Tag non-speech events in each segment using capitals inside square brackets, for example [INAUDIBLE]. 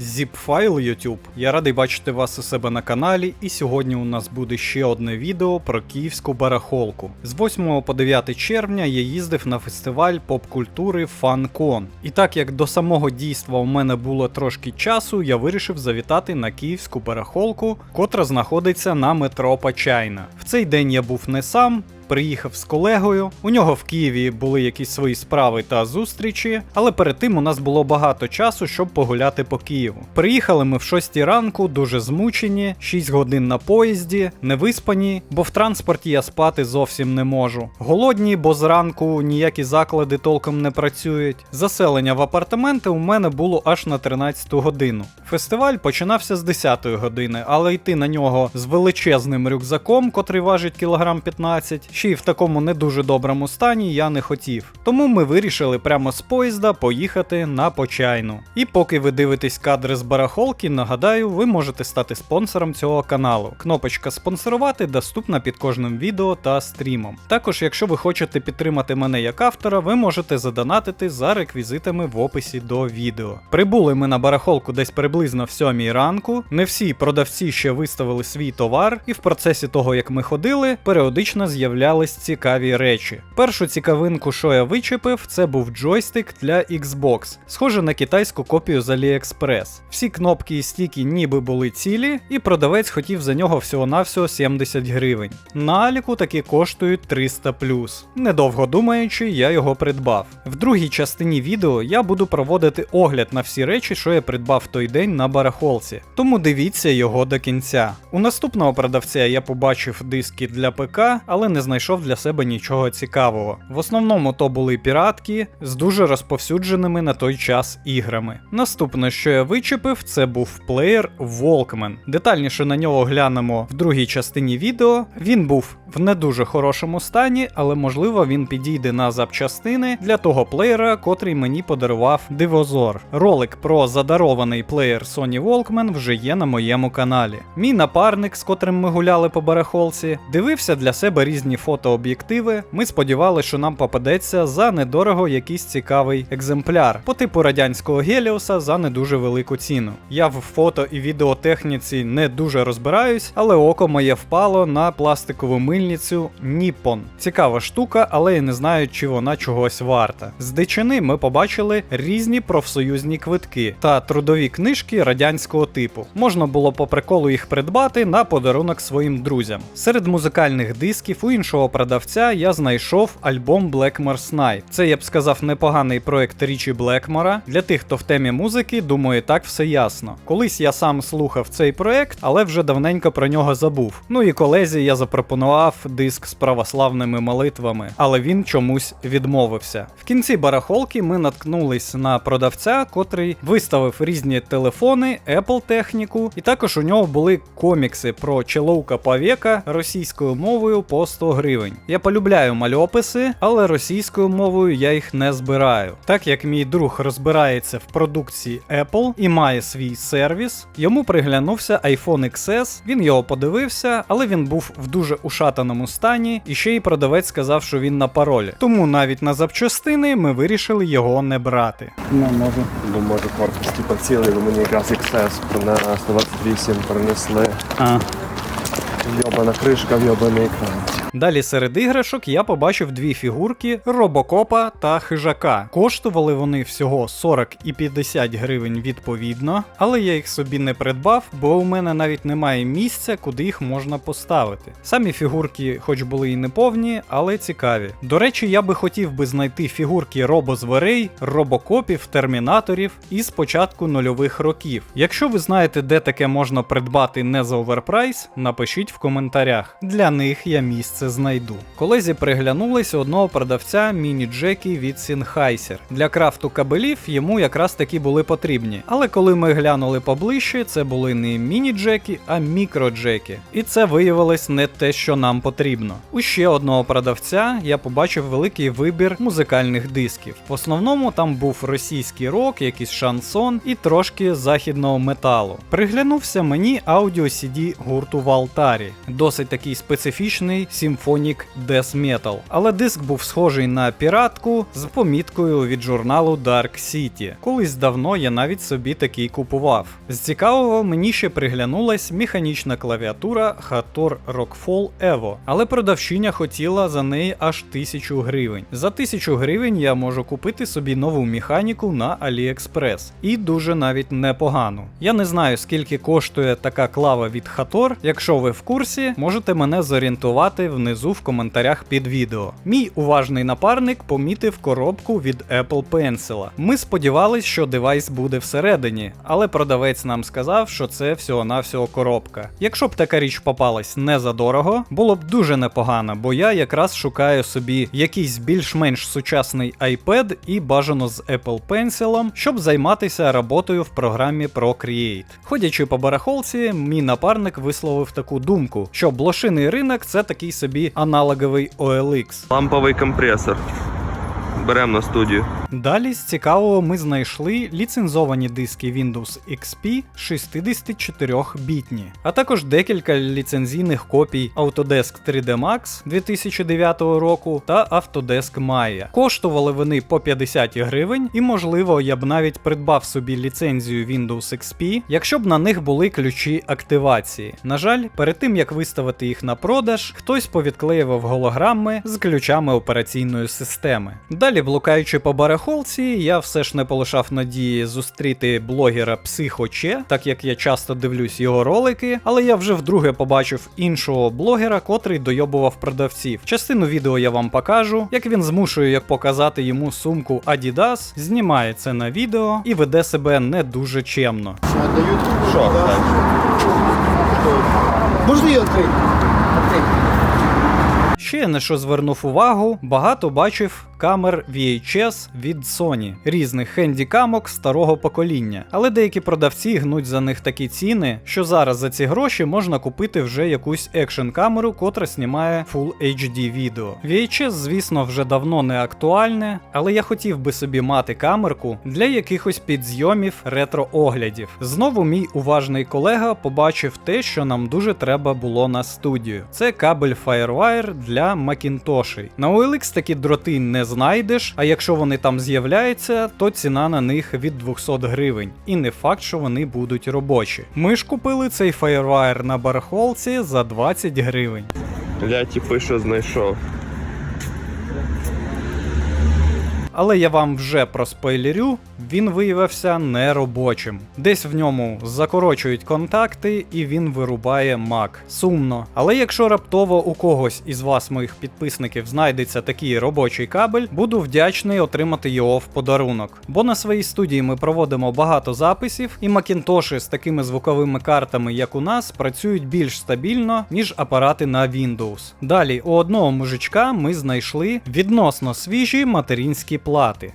Zip-файл YouTube. Я радий бачити вас у себе на каналі, і сьогодні у нас буде ще одне відео про київську барахолку. З 8 по 9 червня я їздив на фестиваль поп-культури FanCon. І так як до самого дійства у мене було трошки часу, я вирішив завітати на київську барахолку, котра знаходиться на метро Почайна. В цей день я був не сам, приїхав з колегою. У нього в Києві були якісь свої справи та зустрічі, але перед тим у нас було багато часу, щоб погуляти по Києву. Приїхали ми в 6 ранку, дуже змучені, 6 годин на поїзді, не виспані, бо в транспорті я спати зовсім не можу. Голодні, бо зранку ніякі заклади толком не працюють. Заселення в апартаменти у мене було аж на 13 годину. Фестиваль починався з 10 години, але йти на нього з величезним рюкзаком, котрий важить кілограм 15, ще й в такому не дуже доброму стані я не хотів. Тому ми вирішили прямо з поїзда поїхати на почайну. І поки ви дивитесь кадри з барахолки, нагадаю, ви можете стати спонсором цього каналу. Кнопочка спонсорувати доступна під кожним відео та стрімом. Також, якщо ви хочете підтримати мене як автора, ви можете задонатити за реквізитами в описі до відео. Прибули ми на барахолку десь приблизно в 7 ранку. Не всі продавці ще виставили свій товар, і в процесі того, як ми ходили, періодично з'являлись цікаві речі. Першу цікавинку, що я вичепив, це був джойстик для Xbox, схоже на китайську копію з AliExpress. Всі кнопки і стіки ніби були цілі, і продавець хотів за нього всього-навсього 70 гривень. На Аліку такі коштують 300 Недовго думаючи, я його придбав. В другій частині відео я буду проводити огляд на всі речі, що я придбав той день на барахолці. Тому дивіться його до кінця. У наступного продавця я побачив диски для ПК, але не знайшов для себе нічого цікавого. В основному то були піратки з дуже розповсюдженими на той час іграми. Наступне, що я вичепив, це був плеєр Walkman. Детальніше на нього глянемо в другій частині відео. Він був в не дуже хорошому стані, але можливо він підійде на запчастини для того плеєра, котрий мені подарував Дивозор. Ролик про задарований плеєр Sony Walkman вже є на моєму каналі. Мій напарник, з котрим ми гуляли по барахолці, дивився для себе різні фотооб'єктиви. Ми сподівалися, що нам попадеться за недорого якийсь цікавий екземпляр, по типу радянського Геліуса за не дуже велику ціну. Я в фото і відеотехніці не дуже розбираюсь, але око моє впало на пластикову мильницю Nippon. Цікава штука, але я не знаю, чи вона чогось варта. З дичини ми побачили різні профсоюзні квитки та трудові книжки радянського типу. Можна було по приколу їх придбати на подарунок своїм друзям. Серед музикальних дисків у іншого продавця я знайшов альбом Blackmore's Night. Це я б сказав непоганий проект Річі Блекмора. Для тих, хто в темі музики, думаю, так все ясно. Колись я сам слухав цей проект, але вже давненько про нього забув. Ну і колезі я запропонував диск з православними молитвами, але він чомусь відмовився. В кінці барахолки ми наткнулись на продавця, котрий виставив різні телефони, Apple техніку, і також у нього були комікси про Человка Павека російською мовою по 100 гривень. Я полюбляю мальописи, але російською мовою я їх не збираю. Так як мій друг розбирається в продукції Apple і має свій сервіс, йому приглянувся iPhone XS, він його подивився, але він був в дуже ушатаному стані, і ще й продавець сказав, що він на паролі. Тому навіть на запчастини ми вирішили його не брати. Ну, може. Бо може корпус типу бо мені якраз XS на 128 принесли. А. Йобана кришка, йобаний екран. Далі серед іграшок я побачив дві фігурки Робокопа та Хижака. Коштували вони всього 40 і 50 гривень відповідно, але я їх собі не придбав, бо у мене навіть немає місця, куди їх можна поставити. Самі фігурки, хоч були і не повні, але цікаві. До речі, я би хотів би знайти фігурки робозверей, робокопів, термінаторів із початку нульових років. Якщо ви знаєте, де таке можна придбати не за оверпрайс, напишіть в коментарях. Для них я місце знайду. Колезі приглянулись одного продавця міні-джеки від Sennheiser. Для крафту кабелів йому якраз такі були потрібні. Але коли ми глянули поближче, це були не міні-джеки, а мікроджеки. І це виявилось не те, що нам потрібно. У ще одного продавця я побачив великий вибір музикальних дисків. В основному там був російський рок, якийсь шансон і трошки західного металу. Приглянувся мені аудіо CD гурту Валтарі. Досить такий специфічний 7 Symphonic Death Metal. Але диск був схожий на піратку з поміткою від журналу Dark City. Колись давно я навіть собі такий купував. З цікавого мені ще приглянулась механічна клавіатура Hator Rockfall Evo, але продавчиня хотіла за неї аж тисячу гривень. За тисячу гривень я можу купити собі нову механіку на AliExpress. І дуже навіть непогану. Я не знаю, скільки коштує така клава від Hator. Якщо ви в курсі, можете мене зорієнтувати внизу в коментарях під відео. Мій уважний напарник помітив коробку від Apple Pencil. Ми сподівались, що девайс буде всередині, але продавець нам сказав, що це всього-навсього коробка. Якщо б така річ попалась не за дорого, було б дуже непогано, бо я якраз шукаю собі якийсь більш-менш сучасний iPad і бажано з Apple Pencil, щоб займатися роботою в програмі Procreate. Ходячи по барахолці, мій напарник висловив таку думку, що блошиний ринок це такий собі аналоговий OLX. Ламповий компресор. Беремо на студію. Далі з цікавого ми знайшли ліцензовані диски Windows XP 64-бітні, а також декілька ліцензійних копій Autodesk 3D Max 2009 року та Autodesk Maya. Коштували вони по 50 гривень, і можливо я б навіть придбав собі ліцензію Windows XP, якщо б на них були ключі активації. На жаль, перед тим як виставити їх на продаж, хтось повідклеював голограми з ключами операційної системи. Далі, блукаючи по барахолці, я все ж не полишав надії зустріти блогера Психоче, так як я часто дивлюсь його ролики, але я вже вдруге побачив іншого блогера, котрий дойобував продавців. Частину відео я вам покажу, як він змушує як показати йому сумку Adidas, знімає це на відео і веде себе не дуже чемно. Що? Ее открыть? Открыть. Ще на що звернув увагу, багато бачив камер VHS від Sony, різних хендікамок старого покоління. Але деякі продавці гнуть за них такі ціни, що зараз за ці гроші можна купити вже якусь екшн камеру, котра знімає Full HD відео. VHS, звісно, вже давно не актуальне, але я хотів би собі мати камерку для якихось підзйомів ретро-оглядів. Знову мій уважний колега побачив те, що нам дуже треба було на студію. Це кабель Firewire для Макінтошей. На OLX такі дроти не знайдеш, а якщо вони там з'являються, то ціна на них від 200 гривень. І не факт, що вони будуть робочі. Ми ж купили цей Firewire на барахолці за 20 гривень. Я типу що знайшов. Але я вам вже проспойлерю, він виявився неробочим. Десь в ньому закорочують контакти і він вирубає Mac. Сумно. Але якщо раптово у когось із вас, моїх підписників, знайдеться такий робочий кабель, буду вдячний отримати його в подарунок. Бо на своїй студії ми проводимо багато записів, і макінтоші з такими звуковими картами, як у нас, працюють більш стабільно, ніж апарати на Windows. Далі у одного мужичка ми знайшли відносно свіжі материнські плати.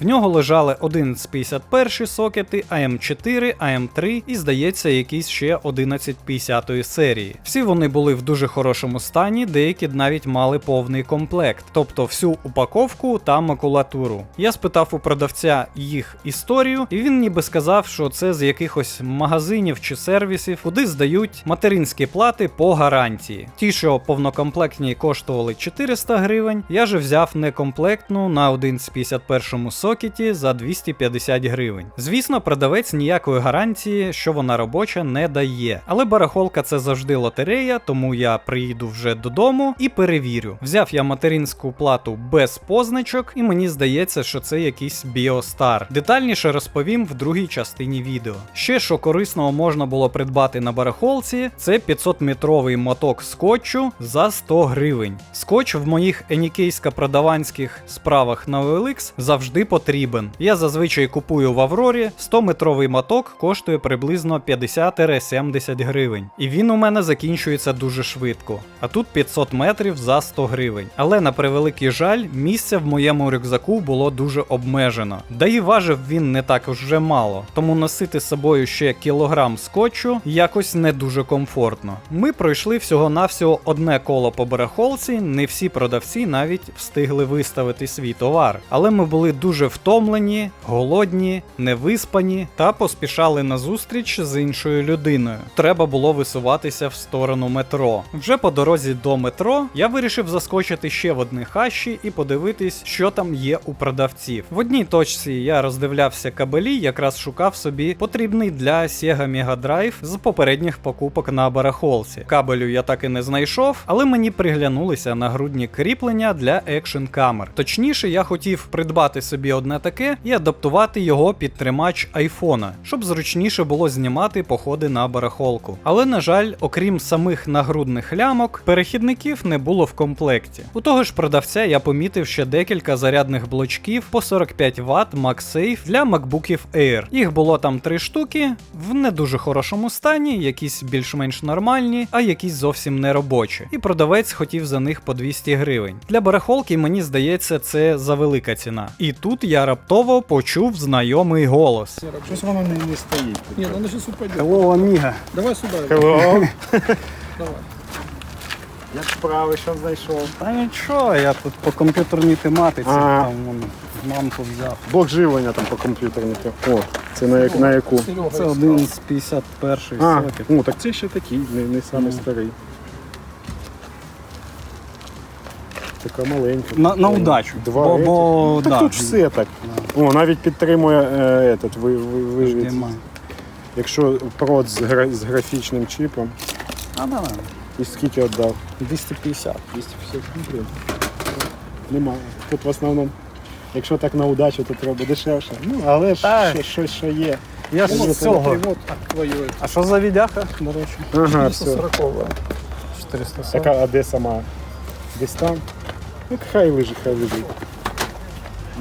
В нього лежали 1151 сокети, AM4, AM3 і, здається, якісь ще 1150 серії. Всі вони були в дуже хорошому стані, деякі навіть мали повний комплект, тобто всю упаковку та макулатуру. Я спитав у продавця їх історію, і він ніби сказав, що це з якихось магазинів чи сервісів, куди здають материнські плати по гарантії. Ті, що повнокомплектні коштували 400 гривень, я же взяв некомплектну на 1151 сокеті за 250 гривень. Звісно, продавець ніякої гарантії, що вона робоча, не дає. Але барахолка це завжди лотерея, тому я приїду вже додому і перевірю. Взяв я материнську плату без позначок, і мені здається, що це якийсь Біостар. Детальніше розповім в другій частині відео. Ще що корисного можна було придбати на барахолці, це 500-метровий моток скотчу за 100 гривень. Скотч в моїх енікейсько-продаванських справах на OLX завжди потрібен. Я зазвичай купую в Аврорі 100-метровий моток коштує приблизно 50-70 гривень. І він у мене закінчується дуже швидко. А тут 500 метрів за 100 гривень. Але на превеликий жаль, місця в моєму рюкзаку було дуже обмежено. Да і важив він не так вже мало, тому носити з собою ще кілограм скотчу якось не дуже комфортно. Ми пройшли всього-навсього одне коло по барахолці, не всі продавці навіть встигли виставити свій товар. Але ми були дуже втомлені, голодні, невиспані та поспішали на зустріч з іншою людиною. Треба було висуватися в сторону метро. Вже по дорозі до метро я вирішив заскочити ще в одні хащі і подивитись, що там є у продавців. В одній точці я роздивлявся кабелі, якраз шукав собі потрібний для Sega Mega Drive з попередніх покупок на барахолці. Кабелю я так і не знайшов, але мені приглянулися нагрудні кріплення для екшн камер. Точніше, я хотів придбати собі одне таке і адаптувати його під тримач айфона, щоб зручніше було знімати походи на барахолку. Але на жаль, окрім самих нагрудних лямок, перехідників не було в комплекті. У того ж продавця я помітив ще декілька зарядних блочків по 45 Вт MagSafe для MacBookів Air. Їх було там три штуки в не дуже хорошому стані, якісь більш-менш нормальні, а якісь зовсім не робочі. І продавець хотів за них по 200 гривень. Для барахолки мені здається, це за велика ціна. І тут я раптово почув знайомий голос. Щось воно не, не стоїть. Ні, ну зараз упаде. Hello, amiga. Давай сюди. Hello. Давай. [LAUGHS] Як справи, що знайшов? Та нічого, я тут по комп'ютерній тематиці А. там вон, мамку взяв. Блок живлення там по комп'ютернику. О, це на, як- на яку? Серега, Це один з 51 А, сокет. ну так це ще такий, не, не самий старий. Така маленька. На, на удачу. Два бо, бо, Так да, тут все так. О, навіть підтримує е, этот, ви, ви, вивід. Якщо прод з, гра, з графічним чипом. А, да, да. І скільки віддав? 250. 250 гривень. Немає. Тут в основному, якщо так на удачу, то треба дешевше. Ну, але ж Так. що- щось що є. Я ж з цього. А що за відяха, до речі? Ага, все. 440 440. Така, а де сама? Десь там? No, haj wyżej, haj wyżej.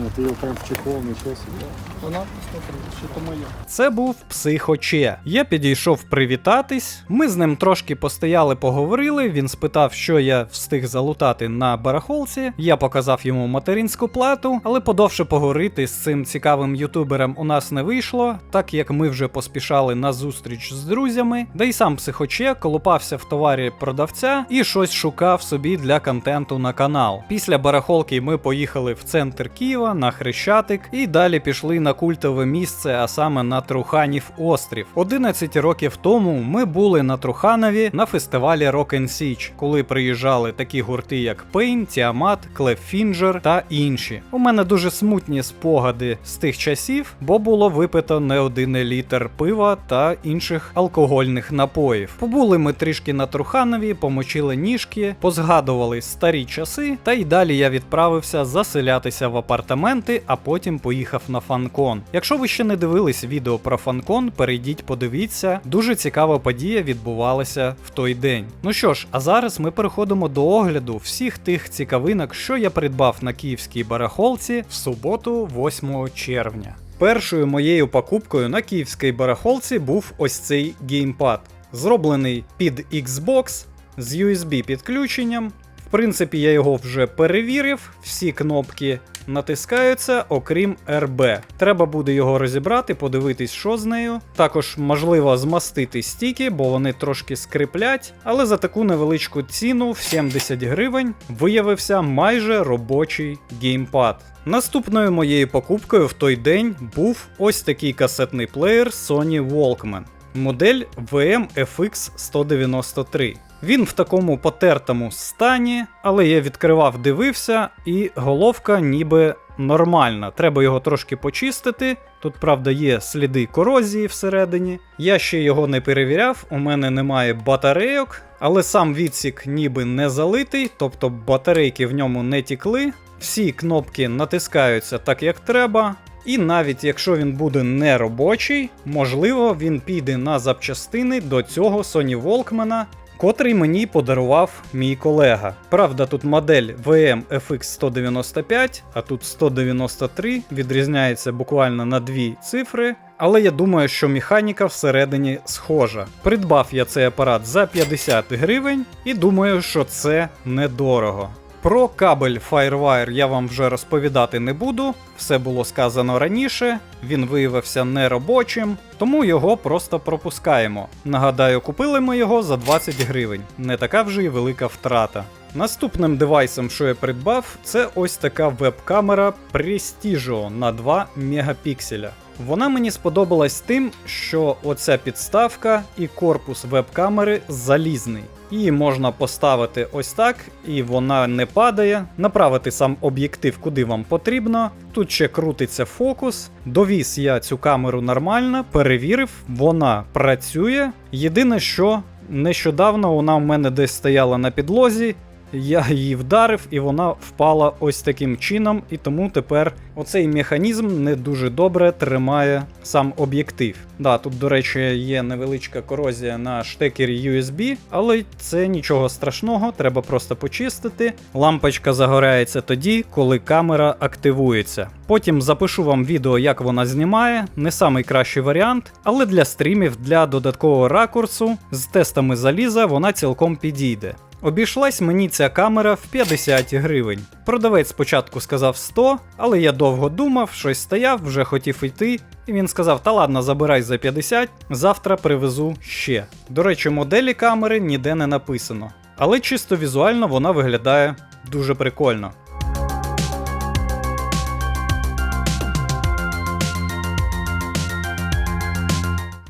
Ну, ти його прям в чехол, нічого собі. Вона посмотри, що то моє. Це був психоче. Я підійшов привітатись. Ми з ним трошки постояли, поговорили. Він спитав, що я встиг залутати на барахолці. Я показав йому материнську плату, але подовше поговорити з цим цікавим ютубером у нас не вийшло, так як ми вже поспішали на зустріч з друзями. Да й сам психоче колупався в товарі продавця і щось шукав собі для контенту на канал. Після барахолки ми поїхали в центр Києва на Хрещатик і далі пішли на культове місце, а саме на Труханів острів. 11 років тому ми були на Труханові на фестивалі Rock and Siege, коли приїжджали такі гурти, як Pain, Тіамат, Клефінджер та інші. У мене дуже смутні спогади з тих часів, бо було випито не один літр пива та інших алкогольних напоїв. Побули ми трішки на Труханові, помочили ніжки, позгадували старі часи, та й далі я відправився заселятися в апартаменти, а потім поїхав на фанкон. Якщо ви ще не дивились відео про фанкон, перейдіть, подивіться. Дуже цікава подія відбувалася в той день. Ну що ж, а зараз ми переходимо до огляду всіх тих цікавинок, що я придбав на київській барахолці в суботу, 8 червня. Першою моєю покупкою на київській барахолці був ось цей геймпад, зроблений під Xbox з USB підключенням. В принципі, я його вже перевірив, всі кнопки натискаються, окрім RB. Треба буде його розібрати, подивитись, що з нею. Також можливо змастити стіки, бо вони трошки скриплять. Але за таку невеличку ціну в 70 гривень виявився майже робочий геймпад. Наступною моєю покупкою в той день був ось такий касетний плеєр Sony Walkman. Модель VM-FX 193. Він в такому потертому стані, але я відкривав, дивився, і головка ніби нормальна. Треба його трошки почистити. Тут, правда, є сліди корозії всередині. Я ще його не перевіряв, у мене немає батарейок, але сам відсік ніби не залитий, тобто батарейки в ньому не тікли. Всі кнопки натискаються так, як треба. І навіть якщо він буде не робочий, можливо, він піде на запчастини до цього Sony Walkman, котрий мені подарував мій колега. Правда, тут модель VM FX 195, а тут 193, відрізняється буквально на дві цифри. Але я думаю, що механіка всередині схожа. Придбав я цей апарат за 50 гривень і думаю, що це недорого. Про кабель Firewire я вам вже розповідати не буду, все було сказано раніше, він виявився неробочим, тому його просто пропускаємо. Нагадаю, купили ми його за 20 гривень, не така вже й велика втрата. Наступним девайсом, що я придбав, це ось така веб-камера Prestigio на 2 мегапікселя. Вона мені сподобалась тим, що оця підставка і корпус веб-камери залізний. Її можна поставити ось так, і вона не падає. Направити сам об'єктив куди вам потрібно. Тут ще крутиться фокус. Довіз я цю камеру нормально, перевірив, вона працює. Єдине, що нещодавно вона в мене десь стояла на підлозі. Я її вдарив, і вона впала ось таким чином, і тому тепер оцей механізм не дуже добре тримає сам об'єктив. Да, тут, до речі, є невеличка корозія на штекері USB, але це нічого страшного, треба просто почистити. Лампочка загорається тоді, коли камера активується. Потім запишу вам відео, як вона знімає. Не самий кращий варіант, але для стрімів, для додаткового ракурсу з тестами заліза вона цілком підійде. Обійшлась мені ця камера в 50 гривень. Продавець спочатку сказав 100, але я довго думав, щось стояв, вже хотів йти, і він сказав: Та ладно, забирай за 50, завтра привезу ще. До речі, моделі камери ніде не написано. Але чисто візуально вона виглядає дуже прикольно.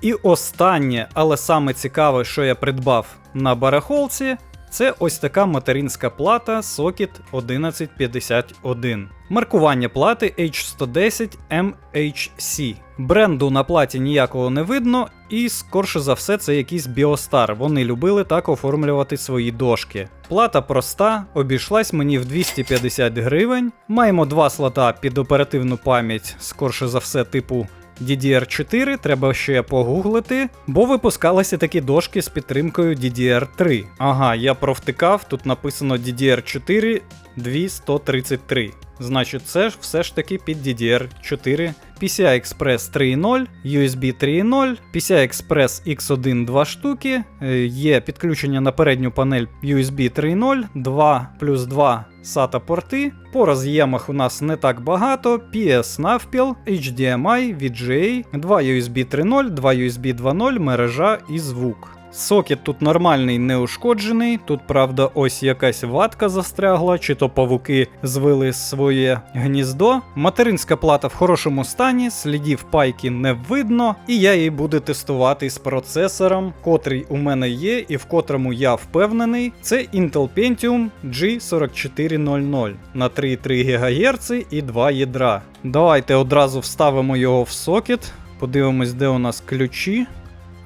І останнє, але саме цікаве, що я придбав на барахолці, це ось така материнська плата Socket 1151. Маркування плати H110 MHC. Бренду на платі ніякого не видно, і скорше за все це якийсь Біостар. Вони любили так оформлювати свої дошки. Плата проста, обійшлась мені в 250 гривень. Маємо два слота під оперативну пам'ять, скорше за все, типу DDR4 треба ще погуглити, бо випускалися такі дошки з підтримкою DDR3. Ага, я провтикав, тут написано DDR4 2133. Значить, це ж все ж таки під DDR4. PCI Express 3.0, USB 3.0, PCI Express X1 2 штуки, е, є підключення на передню панель USB 3.0, 2 плюс 2 SATA порти. По роз'ємах у нас не так багато, PS навпіл, HDMI, VGA, 2 USB 3.0, 2 USB 2.0, мережа і звук. Сокет тут нормальний, неушкоджений. Тут, правда, ось якась ватка застрягла, чи то павуки звили своє гніздо. Материнська плата в хорошому стані, слідів пайки не видно, і я її буду тестувати з процесором, котрий у мене є, і в котрому я впевнений. Це Intel Pentium G4400 на 3,3 ГГц і 2 ядра. Давайте одразу вставимо його в сокет. Подивимось, де у нас ключі.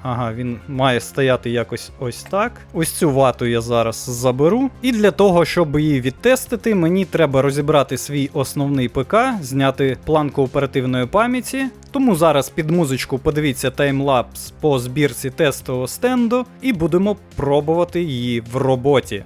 Ага, він має стояти якось ось так. Ось цю вату я зараз заберу. І для того, щоб її відтестити, мені треба розібрати свій основний ПК, зняти планку оперативної пам'яті. Тому зараз під музичку подивіться таймлапс по збірці тестового стенду і будемо пробувати її в роботі.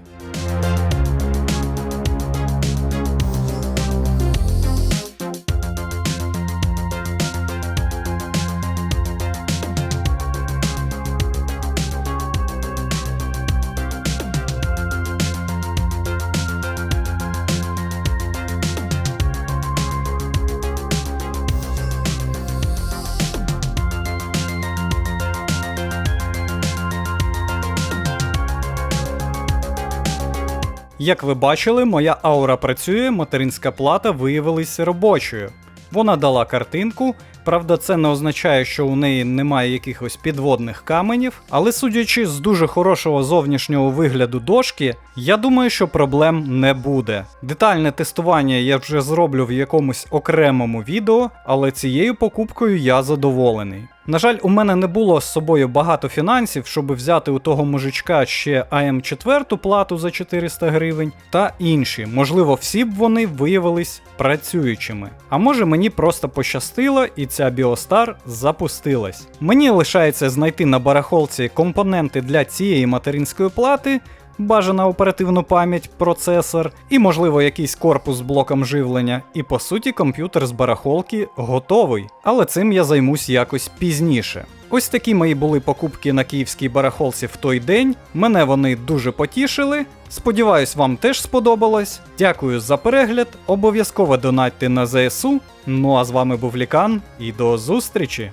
Як ви бачили, моя аура працює, материнська плата виявилася робочою. Вона дала картинку, правда, це не означає, що у неї немає якихось підводних каменів, але судячи з дуже хорошого зовнішнього вигляду дошки, я думаю, що проблем не буде. Детальне тестування я вже зроблю в якомусь окремому відео, але цією покупкою я задоволений. На жаль, у мене не було з собою багато фінансів, щоб взяти у того мужичка ще АМ4 плату за 400 гривень та інші. Можливо, всі б вони виявились працюючими. А може мені просто пощастило і ця Біостар запустилась. Мені лишається знайти на барахолці компоненти для цієї материнської плати. Бажана оперативну пам'ять, процесор і, можливо, якийсь корпус з блоком живлення. І по суті, комп'ютер з барахолки готовий. Але цим я займусь якось пізніше. Ось такі мої були покупки на київській барахолці в той день. Мене вони дуже потішили. Сподіваюсь, вам теж сподобалось. Дякую за перегляд. Обов'язково донатьте на ЗСУ. Ну а з вами був Лікан і до зустрічі!